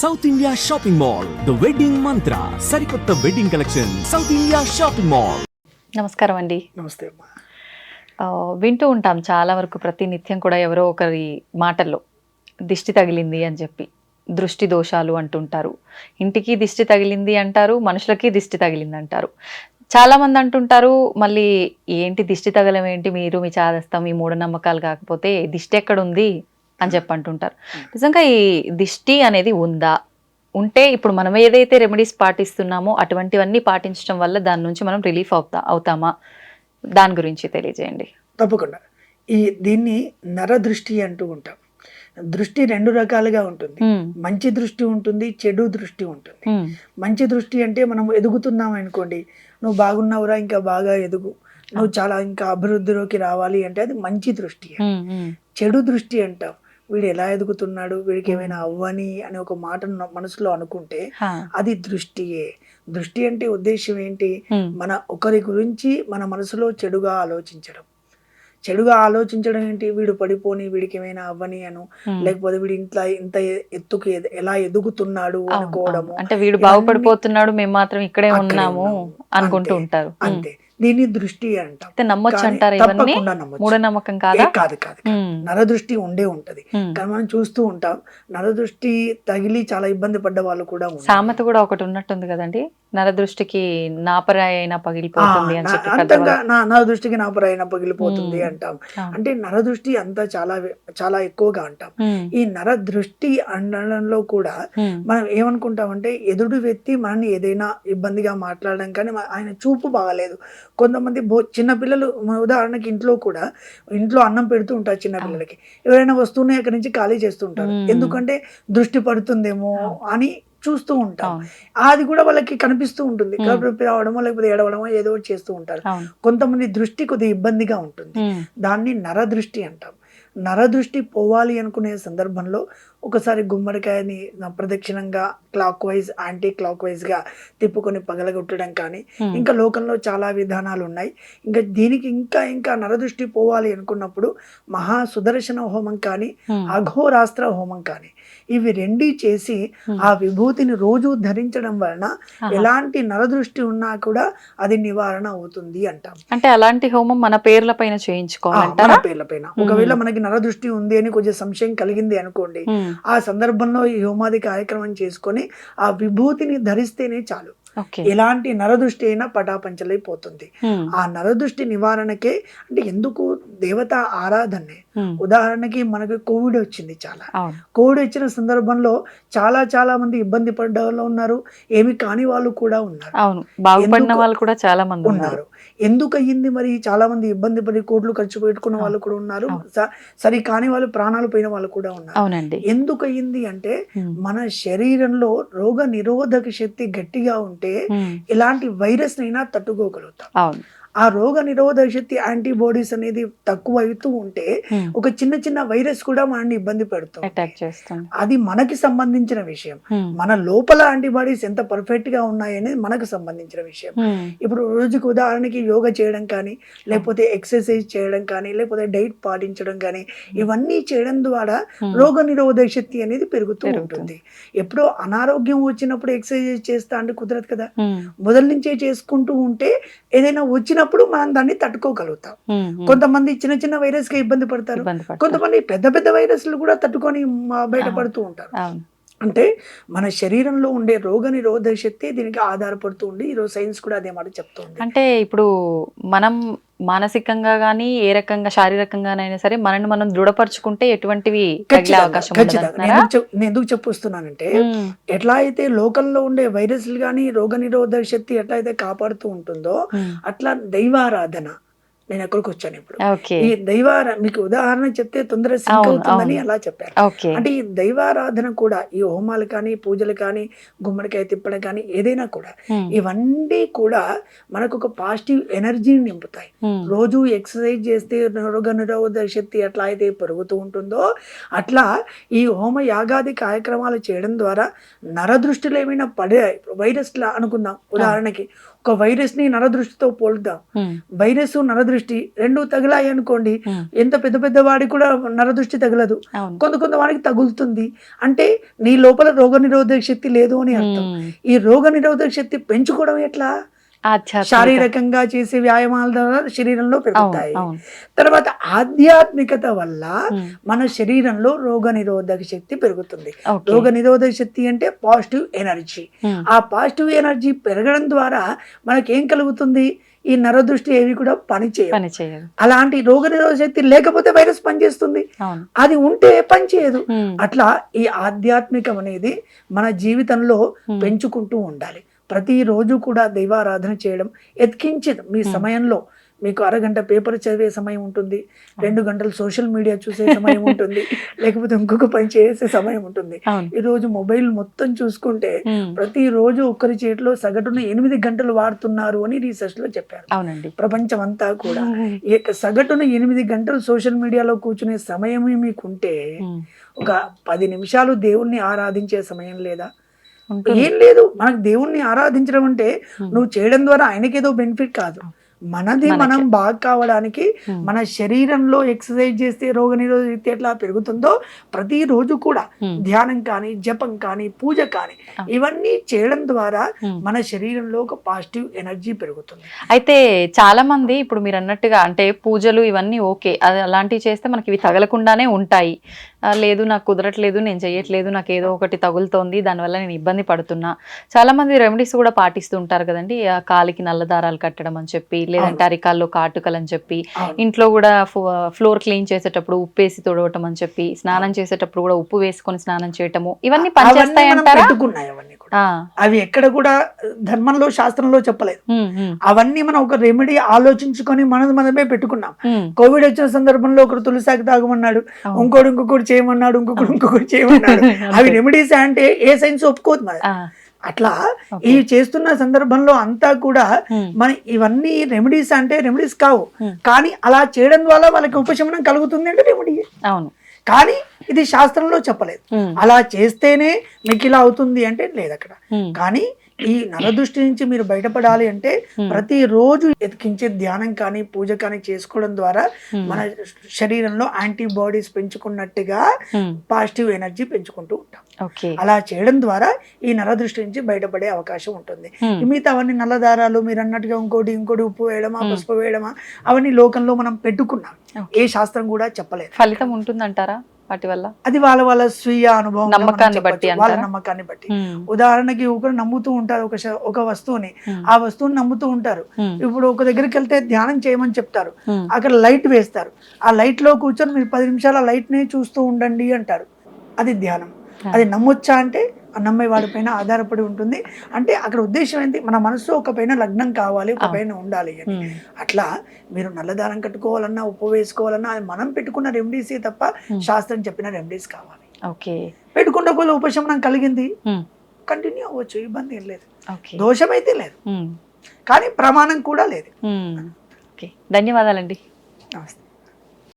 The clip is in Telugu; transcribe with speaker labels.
Speaker 1: South India shopping mall the wedding Mantra సరికొత్త wedding collection south India shopping mall
Speaker 2: నమస్కారం అండి.
Speaker 3: నమస్తే
Speaker 2: వింటూ ఉంటాం చాలా వరకు ప్రతి నిత్యం కూడా ఎవరో ఒకరి మాటల్లో. దిష్టి తగిలింది అని చెప్పి దృష్టి దోషాలు అంటుంటారు. ఇంటికి దిష్టి తగిలింది అంటారు మనుషులకి దిష్టి తగిలింది అంటారు. చాలా మంది అంటుంటారు మళ్ళీ ఏంటి దిష్టి తగలం ఏంటి మీరు మీ చాదస్తం మీ మూఢనమ్మకాలు కాకపోతే దిష్టి ఎక్కడ ఉంది అని చెప్పి అంటుంటారు. నిజంగా ఈ దిష్టి అనేది ఉందా? ఉంటే ఇప్పుడు మనం ఏదైతే రెమెడీస్ పాటిస్తున్నామో అటువంటివన్నీ పాటించడం వల్ల దాని నుంచి మనం రిలీఫ్ అవుతా అవుతామా? దాని గురించి తెలియజేయండి.
Speaker 3: తప్పకుండా. ఈ దీన్ని నరదృష్టి అంటూ ఉంటాం. దృష్టి రెండు రకాలుగా ఉంటుంది. మంచి దృష్టి ఉంటుంది చెడు దృష్టి ఉంటుంది. మంచి దృష్టి అంటే మనం ఎదుగుతున్నాం అనుకోండి నువ్వు బాగున్నావురా ఇంకా బాగా ఎదుగు. నువ్వు చాలా ఇంకా అభివృద్ధిలోకి రావాలి అంటే అది మంచి దృష్టి. చెడు దృష్టి అంటాం. వీడు ఎలా ఎదుగుతున్నాడు వీడికి ఏమైనా అవ్వని అనే ఒక మాట మనసులో అనుకుంటే. అది దృష్టియే దృష్టి అంటే ఉద్దేశం ఏంటి. మన ఒకరి గురించి మన మనసులో చెడుగా ఆలోచించడం చెడుగా ఆలోచించడం ఏంటి వీడు పడిపోని వీడికి ఏమైనా అవ్వని అను. లేకపోతే వీడు ఇంట్లో ఇంత ఎత్తుకు ఎలా ఎదుగుతున్నాడు అనుకోవడము.
Speaker 2: అంటే వీడు బాగుపడిపోతున్నాడు మేము మాత్రం ఇక్కడే ఉన్నాము. అనుకుంటూ ఉంటారు.
Speaker 3: అంతే దీన్ని దృష్టి అంటాం
Speaker 2: నమ్మొచ్చు అంటారు
Speaker 3: తప్పకుండా
Speaker 2: కాదా
Speaker 3: కాదు. నరదృష్టి ఉండే ఉంటది. కానీ మనం చూస్తూ ఉంటాం నరదృష్టి తగిలి చాలా ఇబ్బంది పడ్డ వాళ్ళు కూడా.
Speaker 2: సామెత కూడా ఒకటి ఉన్నట్టుంది కదండి నరదృష్టికి నాపరాయి అయినా పగిలిపోతుంది అని చెప్పి
Speaker 3: అంతంగా
Speaker 2: పెద్దవాళ్ళు.
Speaker 3: నా నా దృష్టికి నా పరాయన పగిలిపోతుంది. అంటాం. అంటే నరదృష్టి అంతా చాలా చాలా ఎక్కువగా అంటాం. ఈ నరదృష్టి అనడంలో కూడా. మనం ఏమనుకుంటామంటే ఎదుటి వ్యక్తి మనల్ని ఏదైనా ఇబ్బందిగా మాట్లాడడం కానీ ఆయన చూపు బాగాలేదు కొంతమంది బో చిన్నపిల్లలు ఉదాహరణకి ఇంట్లో కూడా ఇంట్లో అన్నం పెడుతూ ఉంటారు చిన్నపిల్లలకి ఎవరైనా వస్తూనే అక్కడి నుంచి ఖాళీ చేస్తుంటారు. ఎందుకంటే దృష్టి పడుతుందేమో అని చూస్తూ ఉంటాం అది కూడా వాళ్ళకి కనిపిస్తూ ఉంటుంది. కడుపు రావడమో లేకపోతే ఏడవడమో ఏదో చేస్తూ ఉంటారు. కొంతమంది దృష్టి కొద్దిగా ఇబ్బందిగా ఉంటుంది. దాన్ని నరదృష్టి అంటాం. నరదృష్టి పోవాలి అనుకునే సందర్భంలో ఒకసారి గుమ్మడికాయని ప్రదక్షిణంగా క్లాక్ వైజ్ యాంటీ క్లాక్ వైజ్గా తిప్పుకొని పగలగొట్టడం కానీ. ఇంకా లోకంలో చాలా విధానాలు ఉన్నాయి ఇంకా దీనికి ఇంకా ఇంకా నరదృష్టి పోవాలి అనుకున్నప్పుడు మహా సుదర్శన హోమం కానీ. అఘోరాస్త్ర హోమం కానీ ఇవి రెండీ చేసి. ఆ విభూతిని రోజు ధరించడం వలన. ఎలాంటి నరదృష్టి ఉన్నా కూడా అది నివారణ అవుతుంది అంటాం
Speaker 2: అంటే అలాంటి హోమం మన పేర్ల పైన
Speaker 3: మన
Speaker 2: చేయించుకోవాలంటారా
Speaker 3: పేర్ల పైన ఒకవేళ మనకి నరదృష్టి ఉంది అని కొంచెం సంశయం కలిగింది అనుకోండి. ఆ సందర్భంలో ఈ హోమాది కార్యక్రమం చేసుకొని ఆ విభూతిని ధరిస్తేనే చాలు. ఎలాంటి నరదృష్టి అయినా పటాపంచలైపోతుంది. ఆ నరదృష్టి నివారణకే అంటే ఎందుకు దేవత ఆరాధనే. ఉదాహరణకి మనకి కోవిడ్ వచ్చింది చాలా. కోవిడ్ వచ్చిన సందర్భంలో చాలా చాలా మంది ఇబ్బంది పడ్డ వాళ్ళు ఉన్నారు. ఏమి కాని వాళ్ళు కూడా ఉన్నారు.
Speaker 2: అవును. బాగుపడిన వాళ్ళు కూడా చాలా మంది ఉన్నారు.
Speaker 3: ఎందుకు అయ్యింది మరి? చాలా మంది ఇబ్బంది పడి కోట్లు ఖర్చు పెట్టుకున్న వాళ్ళు కూడా ఉన్నారు. సరి కాని వాళ్ళు ప్రాణాలు పోయిన వాళ్ళు కూడా ఉన్నారు. ఎందుకు అయ్యింది అంటే. మన శరీరంలో రోగ నిరోధక శక్తి గట్టిగా ఉంటే. ఎలాంటి వైరస్ నైనా తట్టుకోగలుగుతాం. ఆ రోగ నిరోధక శక్తి యాంటీబాడీస్ అనేది తక్కువ అవుతూ ఉంటే
Speaker 2: మ్మ్.
Speaker 3: ఒక చిన్న చిన్న వైరస్ కూడా మనల్ని ఇబ్బంది పెడుతుంది అది మనకి సంబంధించిన విషయం
Speaker 2: మ్మ్.
Speaker 3: మన లోపల యాంటీబాడీస్ ఎంత పర్ఫెక్ట్గా ఉన్నాయి అనేది మనకు సంబంధించిన విషయం
Speaker 2: మ్మ్.
Speaker 3: ఇప్పుడు రోజుకు ఉదాహరణకి యోగా చేయడం కానీ లేకపోతే ఎక్సర్సైజ్ చేయడం కానీ లేకపోతే డైట్ పాటించడం కానీ ఇవన్నీ చేయడం ద్వారా
Speaker 2: Hmm.
Speaker 3: రోగ నిరోధక శక్తి అనేది పెరుగుతూ. ఉంటుంది ఎప్పుడో అనారోగ్యం వచ్చినప్పుడు ఎక్సర్సైజ్ చేస్తా అంటే కుదరదు కదా. మొదల నుంచే చేసుకుంటూ ఉంటే ఏదైనా వచ్చినప్పుడు మనం దాన్ని తట్టుకోగలుగుతాం. కొంతమంది చిన్న చిన్న వైరస్గా ఇబ్బంది పడతారు. కొంతమంది పెద్ద పెద్ద వైరస్లు కూడా తట్టుకొని బయటపడుతూ ఉంటారు. అంటే మన శరీరంలో ఉండే రోగ నిరోధక శక్తి దీనికి ఆధారపడుతూ ఉండి ఈరోజు సైన్స్ కూడా అదే మాట చెప్తుంది
Speaker 2: అంటే ఇప్పుడు మనం మానసికంగా కానీ ఏ రకంగా శారీరకంగానైనా సరే మనల్ని మనం దృఢపరచుకుంటే ఎటువంటివి అవకాశం.
Speaker 3: నేను ఎందుకు చెప్- నేను ఎందుకు చెప్పొస్తున్నానంటే. ఎట్లా అయితే లోకల్లో ఉండే వైరస్లు కానీ రోగ నిరోధక శక్తి ఎట్లా అయితే కాపాడుతూ ఉంటుందో. అట్లా దైవారాధన నేను ఎక్కడికి వచ్చాను ఇప్పుడు ఈ దైవార మీకు ఉదాహరణ చెప్తే తొందరగా సింక్ అవుతుందని. అలా చెప్పారు అంటే ఈ దైవారాధన కూడా ఈ హోమాలు కానీ పూజలు కానీ గుమ్మడికాయ తిప్పడం కానీ ఏదైనా కూడా. ఇవన్నీ కూడా మనకు ఒక పాజిటివ్ ఎనర్జీని నింపుతాయి. రోజు ఎక్సర్సైజ్ చేస్తే రోగ నిరోధక శక్తి ఎట్లా అయితే పెరుగుతూ ఉంటుందో అట్లా ఈ హోమ యాగాది కార్యక్రమాలు చేయడం ద్వారా నరదృష్టిలో ఏమైనా పడే వైరస్లా అనుకుందాం ఉదాహరణకి ఒక వైరస్ని నరదృష్టితో పోలుద్దాం. వైరస్ నరదృష్టి రెండు తగిలాయి అనుకోండి ఎంత పెద్ద పెద్ద వాడికి కూడా నరదృష్టి తగలదు. కొంత కొంత వాడికి తగులుతుంది. అంటే నీ లోపల రోగ నిరోధక శక్తి లేదు అని అర్థం. ఈ రోగ నిరోధక శక్తి పెంచుకోవడం ఎట్లా? శారీరకంగా చేసే వ్యాయామాల ద్వారా శరీరంలో పెరుగుతాయి. తర్వాత ఆధ్యాత్మికత వల్ల మన శరీరంలో రోగ నిరోధక శక్తి పెరుగుతుంది. రోగ నిరోధక శక్తి అంటే పాజిటివ్ ఎనర్జీ. ఆ పాజిటివ్ ఎనర్జీ పెరగడం ద్వారా మనకేం కలుగుతుంది? ఈ నరదృష్టి ఏవి కూడా పనిచేయవు.
Speaker 2: పని చేయదు
Speaker 3: అలాంటి రోగ నిరోధక శక్తి లేకపోతే వైరస్ పనిచేస్తుంది. అది ఉంటే పనిచేయదు. అట్లా ఈ ఆధ్యాత్మికం అనేది మన జీవితంలో పెంచుకుంటూ ఉండాలి. ప్రతిరోజు కూడా దైవారాధన చేయడం. ఎత్కించదు మీ సమయంలో మీకు అరగంట పేపర్ చదివే సమయం ఉంటుంది. రెండు గంటలు సోషల్ మీడియా చూసే సమయం ఉంటుంది. లేకపోతే ఇంకొక పని చేసే సమయం ఉంటుంది. ఈ రోజు మొబైల్ మొత్తం చూసుకుంటే ప్రతిరోజు ఒక్కరి చేతిలో సగటున ఎనిమిది గంటలు వాడుతున్నారు అని రీసెర్చ్లో చెప్పారు.
Speaker 2: అవునండి.
Speaker 3: ప్రపంచం అంతా కూడా సగటున ఎనిమిది గంటలు సోషల్ మీడియాలో కూర్చునే సమయం మీకుంటే ఒక పది నిమిషాలు దేవుణ్ణి ఆరాధించే సమయం లేదా. ఏం లేదు మనకు దేవుణ్ణి ఆరాధించడం అంటే నువ్వు చేయడం ద్వారా ఆయనకేదో బెనిఫిట్ కాదు. మనది. మనం బాగా కావడానికి మన శరీరంలో ఎక్సర్సైజ్ చేస్తే రోగ నిరోధక ఎట్లా పెరుగుతుందో ప్రతిరోజు కూడా ధ్యానం కానీ జపం కానీ పూజ కానీ. ఇవన్నీ చేయడం ద్వారా. మన శరీరంలో ఒక పాజిటివ్ ఎనర్జీ పెరుగుతుంది
Speaker 2: అయితే చాలా మంది ఇప్పుడు మీరు అన్నట్టుగా అంటే పూజలు ఇవన్నీ ఓకే అది అలాంటివి చేస్తే మనకి ఇవి తగలకుండానే ఉంటాయి లేదు నాకు కుదరట్లేదు నేను చేయట్లేదు నాకు ఏదో ఒకటి తగులుతోంది దానివల్ల నేను ఇబ్బంది పడుతున్నా చాలా మంది రెమెడీస్ కూడా పాటిస్తూ ఉంటారు కదండి ఆ కాలికి నల్ల దారాలు కట్టడం అని చెప్పి లేదంటే అరికాల్లో కాటుకలు అని చెప్పి. ఇంట్లో కూడా ఫ్లోర్ క్లీన్ చేసేటప్పుడు ఉప్పు వేసి తుడవటం అని చెప్పి స్నానం చేసేటప్పుడు కూడా ఉప్పు వేసుకొని స్నానం చేయటము. ఇవన్నీ
Speaker 3: అవన్నీ
Speaker 2: పనిచేస్తాయి
Speaker 3: మనం
Speaker 2: అంటారా
Speaker 3: పెట్టుకున్నాయి అవన్నీ కూడా.
Speaker 2: ఆ,
Speaker 3: అవి ఎక్కడ కూడా ధర్మంలో శాస్త్రంలో చెప్పలేదు. అవన్నీ మనం ఒక రెమెడీ ఆలోచించుకొని మనది మనమే పెట్టుకున్నాం. కోవిడ్ వచ్చిన సందర్భంలో ఒకరు తులసాకి తాగమన్నాడు. ఇంకోటి ఇంకొకటి చేయమన్నాడు ఇంకొకటి ఇంకొకటి చేయమన్నాడు. అవి రెమెడీస్ అంటే ఏ సైన్స్ ఒప్పుకోదు మరి. అట్లా. ఇవి చేస్తున్న సందర్భంలో అంతా కూడా మన ఇవన్నీ రెమెడీస్ అంటే రెమెడీస్ కావు. కానీ అలా చేయడం ద్వారా వాళ్ళకి ఉపశమనం కలుగుతుంది అంటే రెమెడీ.
Speaker 2: అవును.
Speaker 3: కానీ ఇది శాస్త్రంలో చెప్పలేదు. అలా చేస్తేనే మీకు ఇలా అవుతుంది అంటే లేదు అక్కడ కానీ ఈ నరదృష్టి నుంచి మీరు బయటపడాలి అంటే. ప్రతిరోజు ఎతికించే ధ్యానం కానీ పూజ కానీ చేసుకోవడం ద్వారా. మన శరీరంలో యాంటీబాడీస్ పెంచుకున్నట్టుగా పాజిటివ్ ఎనర్జీ పెంచుకుంటూ ఉంటాం అలా చేయడం ద్వారా ఈ నరదృష్టి నుంచి బయటపడే అవకాశం ఉంటుంది మిగతా అవన్నీ నల్లదారాలు మీరు అన్నట్టుగా ఇంకోటి ఇంకోటి ఉప్పు వేయడమా. పసుపు వేయడమా అవన్నీ లోకంలో మనం పెట్టుకున్నాం. ఏ శాస్త్రం కూడా చెప్పలేదు
Speaker 2: ఫలితం ఉంటుందంటారా వాటి వల్ల?
Speaker 3: అది వాళ్ళ వాళ్ళ స్వీయ అనుభవం
Speaker 2: నమ్మకాన్ని బట్టి
Speaker 3: వాళ్ళ? నమ్మకాన్ని బట్టి. ఉదాహరణకి ఒకరు నమ్ముతూ ఉంటారు ఒక ఒక వస్తువుని. ఆ వస్తువుని నమ్ముతూ ఉంటారు. ఇప్పుడు ఒక దగ్గరికి వెళ్తే ధ్యానం చేయమని చెప్తారు. అక్కడ లైట్ వేస్తారు. ఆ లైట్లో కూర్చొని మీరు పది నిమిషాలు ఆ లైట్ నే చూస్తూ ఉండండి అంటారు. అది ధ్యానం. అది నమ్మొచ్చా అంటే ఆ నమ్మే వాడి పైన ఆధారపడి ఉంటుంది. అంటే అక్కడ ఉద్దేశం ఏంటి? మన మనసు ఒక పైన లగ్నం కావాలి ఒక. పైన ఉండాలి అని.
Speaker 2: ఉమ్,
Speaker 3: అట్లా మీరు నల్లదారం కట్టుకోవాలన్నా ఉప్పు వేసుకోవాలన్నా అది మనం పెట్టుకున్న రెమెడీసే తప్ప
Speaker 2: Hmm.
Speaker 3: శాస్త్రం చెప్పిన రెమెడీస్ కావాలి.
Speaker 2: ఓకే
Speaker 3: పెట్టుకుంటే ఒకవేళ ఉపశమనం కలిగింది కంటిన్యూ అవ్వచ్చు ఇబ్బంది ఏం లేదు.
Speaker 2: ఓకే
Speaker 3: దోషం అయితే లేదు కానీ ప్రమాణం కూడా లేదు.
Speaker 2: ధన్యవాదాలండి.
Speaker 3: నమస్తే.